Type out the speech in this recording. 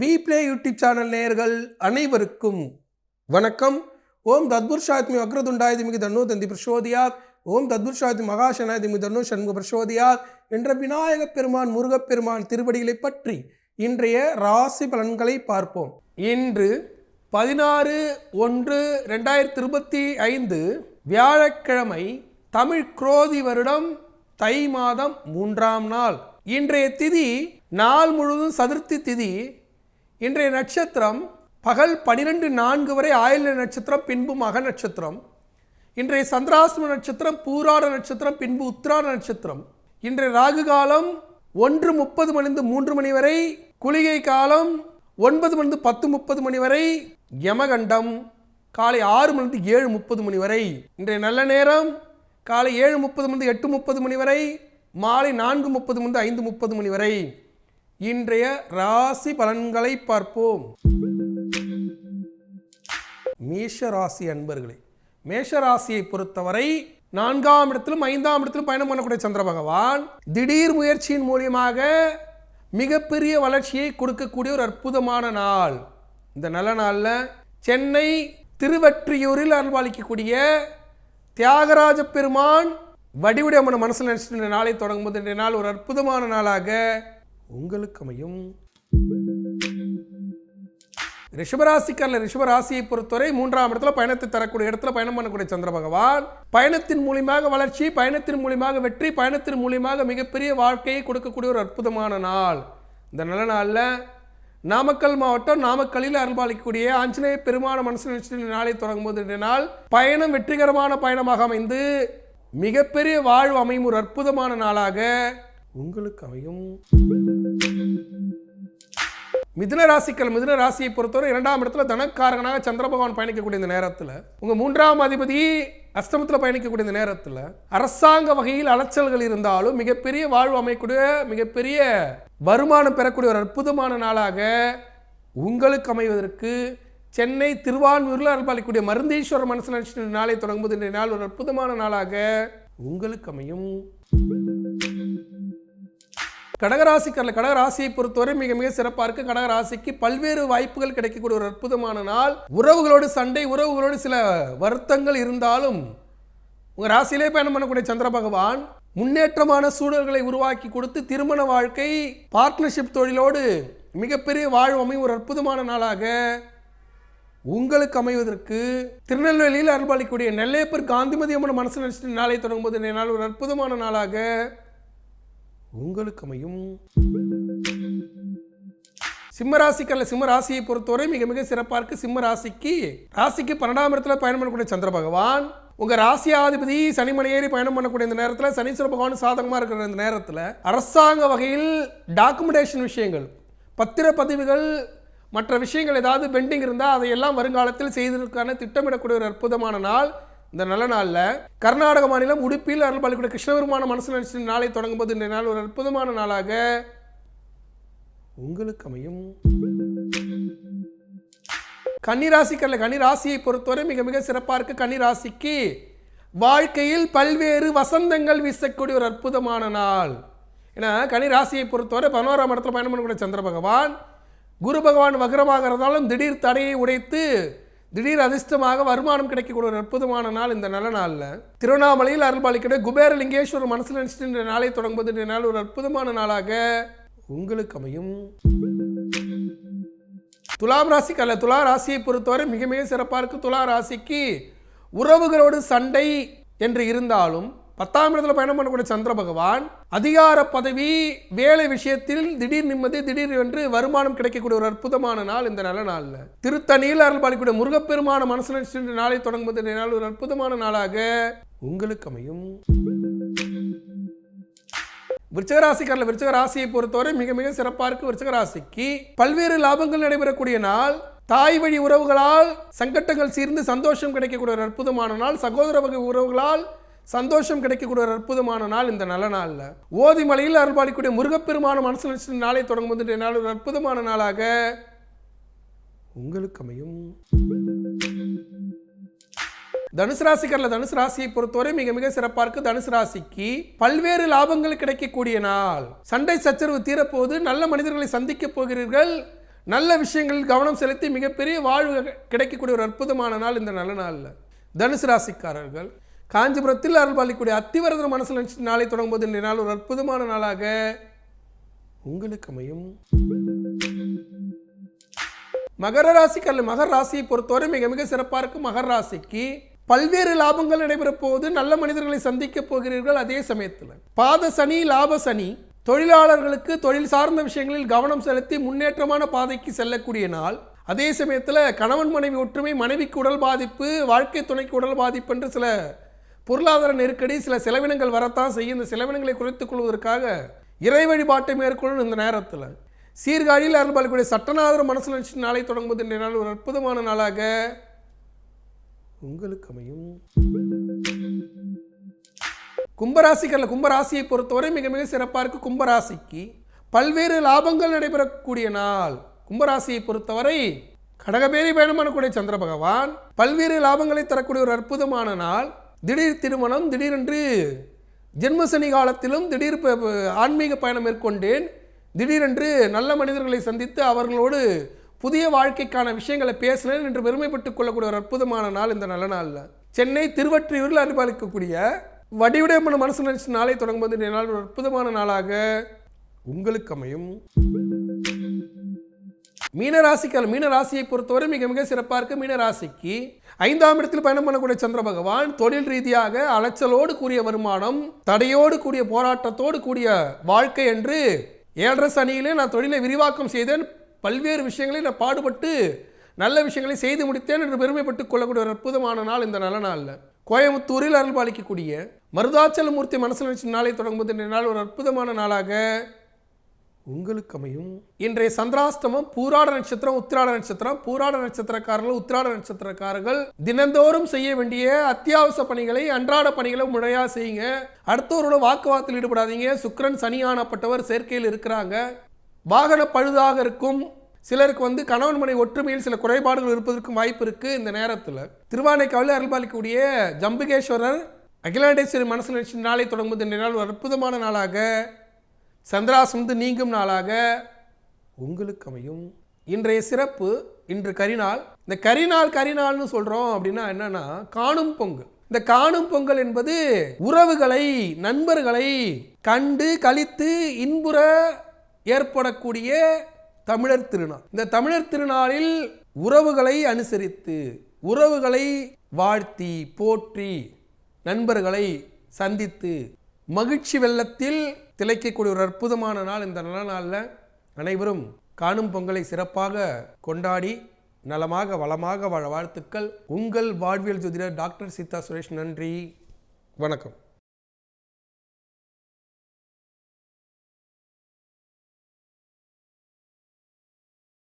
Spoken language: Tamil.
வி பிளே யூடியூப் சேனல் நேயர்கள் அனைவருக்கும் வணக்கம். ஓம் தத்புர்ஷாத்மி வக்ரதுண்டாயதி மிகு தன்னோ தந்தி பிரசோதியாத். ஓம் தத்புருஷாத்மி மகாசனாயதிமிகு தன்னோ சண்முக பிரசோதியாத். என்ற விநாயகப் பெருமான் முருகப்பெருமான் திருவடிகளை பற்றி இன்றைய ராசி பலன்களை பார்ப்போம். இன்று பதினாறு ஒன்று ரெண்டாயிரத்தி இருபத்தி ஐந்து வியாழக்கிழமை தமிழ் குரோதி வருடம் தை மாதம் மூன்றாம் நாள். இன்றைய திதி நாள் முழுவதும் சதுர்த்தி திதி. இன்றைய நட்சத்திரம் பகல் பனிரெண்டு நான்கு வரை ஆயுள நட்சத்திரம் பின்பு மக நட்சத்திரம். இன்றைய சந்திராசிரம நட்சத்திரம் பூராட நட்சத்திரம் பின்பு உத்திராட நட்சத்திரம். இன்றைய ராகு காலம் ஒன்று முப்பது மணிந்து மூன்று மணி வரை குளிகை காலம் ஒன்பது மணிந்து பத்து முப்பது மணி வரை யமகண்டம் காலை ஆறு மணிந்து ஏழு முப்பது மணி வரை. இன்றைய நல்ல நேரம் காலை ஏழு முப்பது மணிந்து எட்டு முப்பது மணி வரை மாலை நான்கு முப்பது மணிந்து ஐந்து முப்பது மணி வரை. இன்றைய ராசி பலன்களை பார்ப்போம். மேஷ ராசி அன்பர்களே மேஷ ராசியை பொறுத்தவரை நான்காம் இடத்திலும் ஐந்தாம் இடத்திலும் பயணம் பண்ணக்கூடிய சந்திர பகவான் திடீர் முயற்சியின் மூலியமாக மிகப்பெரிய வளர்ச்சியை கொடுக்கக்கூடிய ஒரு அற்புதமான நாள். இந்த நல்ல நாளில் சென்னை திருவற்றியூரில் அருள்பாலிக்கக்கூடிய தியாகராஜ பெருமான் வடிவுடைய அம்மன் மனசில் நினச்சிட்டு இந்த நாளை தொடங்கும் போது இன்றைய நாள் ஒரு அற்புதமான நாளாக உங்களுக்கு அமையும் ரிஷபராசிக்காரில் ரிஷபராசியை பொறுத்தவரை மூன்றாம் இடத்துல பயணத்தை தரக்கூடிய இடத்துல பயணம் பண்ணக்கூடிய சந்திர பகவான். பயணத்தின் மூலியமாக வளர்ச்சி பயணத்தின் மூலியமாக வெற்றி பயணத்தின் மூலியமாக மிகப்பெரிய வாழ்க்கையை கொடுக்கக்கூடிய ஒரு அற்புதமான நாள். இந்த நல்ல நாளில் நாமக்கல் மாவட்டம் நாமக்கல்லில் அருள்பாலிக்கக்கூடிய ஆஞ்சநேய பெருமான மனசு நாளை தொடங்கும் போது நாள்? பயணம் வெற்றிகரமான பயணமாக அமைந்து மிகப்பெரிய வாழ்வு அமையும் ஒரு அற்புதமான நாளாக உங்களுக்கு அமையும் மிதுன ராசிக்கள் மிதுன ராசியை பொறுத்தவரை இரண்டாம் இடத்துல தனக்காரகனாக சந்திர பகவான் பயணிக்கக்கூடிய இந்த நேரத்தில் உங்கள் மூன்றாம் அதிபதி அஸ்தமத்தில் பயணிக்கக்கூடிய இந்த நேரத்தில் அரசாங்க வகையில் அலைச்சல்கள் இருந்தாலும் மிகப்பெரிய வாழ்வு அமையக்கூடிய மிகப்பெரிய வருமானம் பெறக்கூடிய ஒரு அற்புதமான நாளாக உங்களுக்கு அமைவதற்கு சென்னை திருவான்மூரில் அருள்பாலிக்கூடிய மருந்தீஸ்வரர் மனசு நாளை தொடங்கும்போது இன்றைய நாள் ஒரு அற்புதமான நாளாக உங்களுக்கு அமையும். கடகராசிக்கரில் கடகராசியை பொறுத்தவரை மிக மிக சிறப்பாக இருக்கு. கடகராசிக்கு பல்வேறு வாய்ப்புகள் கிடைக்கக்கூடிய ஒரு அற்புதமான நாள். உறவுகளோடு சண்டை உறவுகளோடு சில வருத்தங்கள் இருந்தாலும் உங்கள் ராசியிலே பயணம் பண்ணக்கூடிய சந்திர பகவான் முன்னேற்றமான சூழல்களை உருவாக்கி கொடுத்து திருமண வாழ்க்கை பார்ட்னர்ஷிப் தொழிலோடு மிகப்பெரிய வாழ்வு அமையும் ஒரு அற்புதமான நாளாக உங்களுக்கு அமைவதற்கு திருநெல்வேலியில் அருள்பாலிக்கூடிய நெல்லையப்பர் காந்திமதி அம்மன் மனசு நினைச்சிட்டு நாளை தொடங்கும்போது நாள் ஒரு அற்புதமான நாளாக உங்களுக்கு அமையும். சிம்ம ராசிக்கல்ல சிம்ம ராசியை பொறுத்தவரை மிக மிக சிறப்பாக இருக்கு சிம்ம ராசிக்கு ராசிக்கு பன்னெண்டாம் இடத்துல பயணம் பண்ணக்கூடிய சந்திர பகவான். உங்க ராசியாதிபதி சனிமணி ஏறி பயணம் பண்ணக்கூடிய இந்த நேரத்தில் சனீஸ்வர பகவான் சாதகமாக இருக்கிற இந்த நேரத்தில் அரசாங்க வகையில் டாக்குமெண்டேஷன் விஷயங்கள் பத்திரப்பதிவுகள் மற்ற விஷயங்கள் ஏதாவது பெண்டிங் இருந்தால் அதையெல்லாம் வருங்காலத்தில் செய்திருக்கான திட்டமிடக்கூடிய ஒரு அற்புதமான நாள். இந்த நல்ல நாளில் கர்நாடக மாநிலம் உடுப்பியில் அருள்பாலிக்கூடிய கிருஷ்ணபெருமான மனசு நினைச்சு நாளை தொடங்கும் போது இந்த நாள் ஒரு அற்புதமான நாளாக உங்களுக்கு அமையும். கன்னிராசிக்கல்ல கன்னிராசியை பொறுத்தவரை மிக மிக சிறப்பாக இருக்கு கன்னிராசிக்கு. வாழ்க்கையில் பல்வேறு வசந்தங்கள் வீசக்கூடிய ஒரு அற்புதமான நாள். ஏன்னா கன்னிராசியை பொறுத்தவரை பதினோராம் இடத்துல பயணம் பண்ணக்கூடிய சந்திர பகவான் குரு பகவான் வக்ரமாக இருந்தாலும் திடீர் தடையை உடைத்து திடீர் அதிர்ஷ்டமாக வருமானம் கிடைக்கக்கூடிய ஒரு அற்புதமான நாள் இந்த நல்ல நாளில். திருவண்ணாமலையில் அருள்பாலிக்கிற குபேரலிங்கேஸ்வரர் மனசில் நினைச்சிட்டு இந்த நாளை தொடங்குவது நாள் ஒரு அற்புதமான நாளாக உங்களுக்கு அமையும். துலாம் ராசிக்கு அல்ல துலா ராசியை பொறுத்தவரை மிக மிக சிறப்பாக இருக்கு. துலா ராசிக்கு உறவுகளோடு சண்டை என்று இருந்தாலும் பத்தாம் இடத்துல பயணம் பண்ணக்கூடிய சந்திர பகவான் அதிகார பதவி வேலை விஷயத்தில் திடீர் நிம்மதி திடீர் என்று வருமானம் கிடைக்கக்கூடிய ஒரு அற்புதமான நாள் இந்த நல்ல நாளில். திருத்தணியில் அருள்பாலிக்கூடிய முருகப்பெருமான மனசு சென்று நாளை தொடங்குவது நாள் ஒரு அற்புதமான நாளாக உங்களுக்கு அமையும். விருச்சகராசிக்காரில் விருச்சக ராசியை பொறுத்தவரை மிக மிக சிறப்பாக இருக்கு விருச்சகராசிக்கு. பல்வேறு லாபங்கள் நடைபெறக்கூடிய நாள். தாய் வழி உறவுகளால் சங்கட்டங்கள் சீர்ந்து சந்தோஷம் கிடைக்கக்கூடிய ஒரு அற்புதமான நாள். சகோதர வகை உறவுகளால் சந்தோஷம் கிடைக்கக்கூடிய ஒரு அற்புதமான நாள் இந்த நல்ல நாளில். ஓதிமலையில் அருள்பாடிக்கூடிய முருகப்பெருமான மனசு நினைச்சு நாளை தொடங்கும் போது நாள் ஒரு அற்புதமான நாளாக உங்களுக்கு அமையும். தனுசு ராசிக்காரில் தனுசு ராசியை பொறுத்தவரை மிக மிக சிறப்பாக இருக்கு. தனுசு ராசிக்கு பல்வேறு லாபங்கள் கிடைக்கக்கூடிய நாள். சண்டை சச்சரவு தீரப்போது நல்ல மனிதர்களை சந்திக்க போகிறீர்கள். நல்ல விஷயங்களில் கவனம் செலுத்தி மிகப்பெரிய வாழ்வு கிடைக்கக்கூடிய ஒரு அற்புதமான நாள் இந்த நல்ல நாளில். தனுசு ராசிக்காரர்கள் காஞ்சிபுரத்தில் அருள்பாலிக்கூடிய அத்திவரதன மனசில் நினைச்சு நாளை தொடங்கும்போது இன்றைய நாள் ஒரு அற்புதமான நாளாக உங்களுக்கு அமையும். மகர ராசிக்கல்ல மகர ராசியை பொறுத்தவரை மிக மிக சிறப்பாக இருக்கும் மகர ராசிக்கு பல்வேறு லாபங்கள் நடைபெறப் போகுது. நல்ல மனிதர்களை சந்திக்க போகிறீர்கள் அதே சமயத்தில். பாத சனி லாப சனி தொழிலாளர்களுக்கு தொழில் சார்ந்த விஷயங்களில் கவனம் செலுத்தி முன்னேற்றமான பாதைக்கு செல்லக்கூடிய நாள். அதே சமயத்தில் கணவன் மனைவி ஒற்றுமை மனைவிக்கு உடல் பாதிப்பு வாழ்க்கை துணைக்கு உடல் பாதிப்பு என்று சில பொருளாதார நெருக்கடி சில செலவினங்கள் வரத்தான் செய்யும். இந்த செலவினங்களை குறைத்துக் கொள்வதற்காக இறை வழிபாட்டை மேற்கொள்ளும் இந்த நேரத்தில். சீர்காழியில் அருள்பாலிக்கூடிய சட்டநாதர் மனசில் நினைச்சு நாளை தொடங்குவது இன்றைய நாள் ஒரு அற்புதமான நாளாக உங்களுக்கு அமையும். கும்பராசிக்கல்ல கும்பராசியை பொறுத்தவரை மிக மிக சிறப்பாக இருக்கு கும்பராசிக்கு பல்வேறு லாபங்கள் நடைபெறக்கூடிய நாள். கும்பராசியை பொறுத்தவரை கடகபேரி பயணம் பண்ணக்கூடிய சந்திர பகவான் பல்வேறு லாபங்களை தரக்கூடிய ஒரு அற்புதமான நாள். திடீர் திருமணம் திடீரென்று ஜென்மசனி காலத்திலும் திடீர் ஆன்மீக பயணம் மேற்கொண்டேன். திடீரென்று நல்ல மனிதர்களை சந்தித்து அவர்களோடு புதிய வாழ்க்கைக்கான விஷயங்களை பேசினேன் என்று பெருமைப்பட்டுக் கொள்ளக்கூடிய ஒரு அற்புதமான நாள் இந்த நல்ல நாளில். சென்னை திருவற்றியூரில் அனுபவிக்கக்கூடிய வடிவுடையமான மனசு நினைச்ச நாளை தொடங்கும்போது இந்த நாள் ஒரு அற்புதமான நாளாக உங்களுக்கு அமையும். மீனராசிக்கால் மீனராசியை பொறுத்தவரை மிக மிக சிறப்பாக இருக்குது மீனராசிக்கு ஐந்தாம் இடத்தில் பயணம் பண்ணக்கூடிய சந்திர பகவான் தொழில் ரீதியாக அலைச்சலோடு கூடிய வருமானம் தடையோடு கூடிய போராட்டத்தோடு கூடிய வாழ்க்கை என்று ஏழரை சனியிலே நான் தொழிலை விரிவாக்கம் செய்தேன். பல்வேறு விஷயங்களை நான் பாடுபட்டு நல்ல விஷயங்களை செய்து முடித்தேன் என்று பெருமைப்பட்டுக் கொள்ளக்கூடிய ஒரு அற்புதமான நாள் இந்த நல்ல நாளில். கோயம்புத்தூரில் அருள் பாலிக்கக்கூடிய மருதாச்சலமூர்த்தி மனசில் நினைச்ச நாளை தொடங்கும்போது இந்த நாள் ஒரு அற்புதமான நாளாக உங்களுக்கு அமையும். இன்றைய சந்திராஷ்டமம் பூராட நட்சத்திரம் உத்திராட நட்சத்திரம். பூராட நட்சத்திரக்காரர்கள் உத்திராட நட்சத்திரக்காரர்கள் தினந்தோறும் செய்ய வேண்டிய அத்தியாவசிய பணிகளை அன்றாட பணிகளை முறையாக செய்யுங்க. அடுத்தவரோட வாக்குவாதத்தில் ஈடுபடாதீங்க. சுக்கரன் சனியானப்பட்டவர் சேர்க்கையில் இருக்கிறாங்க. வாகன பழுதாக இருக்கும். சிலருக்கு வந்து கணவன் மனை ஒற்றுமையில் சில குறைபாடுகள் இருப்பதற்கும் வாய்ப்பு இருக்கு இந்த நேரத்தில். திருவானைக்காவில் அருள்பாலிக்கக்கூடிய ஜம்புகேஸ்வரர் அகிலாண்டேஸ்வரி மனசு நினைச்ச நாளை தொடங்குவது இந்த நாள் ஒரு அற்புதமான நாளாக. சந்திராசந்து நீங்கும் நாளாக உங்களுக்கு அமையும். இன்றைய சிறப்பு இன்று கரிநாள். இந்த கரிநாள் கரிநாள்னு சொல்கிறோம் அப்படின்னா என்னன்னா காணும் பொங்கல். இந்த காணும் பொங்கல் என்பது உறவுகளை நண்பர்களை கண்டு கழித்து இன்புற ஏற்படக்கூடிய தமிழர் திருநாள். இந்த தமிழர் திருநாளில் உறவுகளை அனுசரித்து உறவுகளை வாழ்த்தி போற்றி நண்பர்களை சந்தித்து மகிழ்ச்சி வெள்ளத்தில் திளைக்கக்கூடிய ஒரு அற்புதமான நாள் இந்த நல்ல நாளில் அனைவரும் காணும் பொங்கலை சிறப்பாக கொண்டாடி நலமாக வளமாக வாழ வாழ்த்துக்கள். உங்கள் வாழ்வியல் ஜோதிடர் டாக்டர் சீதா சுரேஷ் நன்றி. வணக்கம்.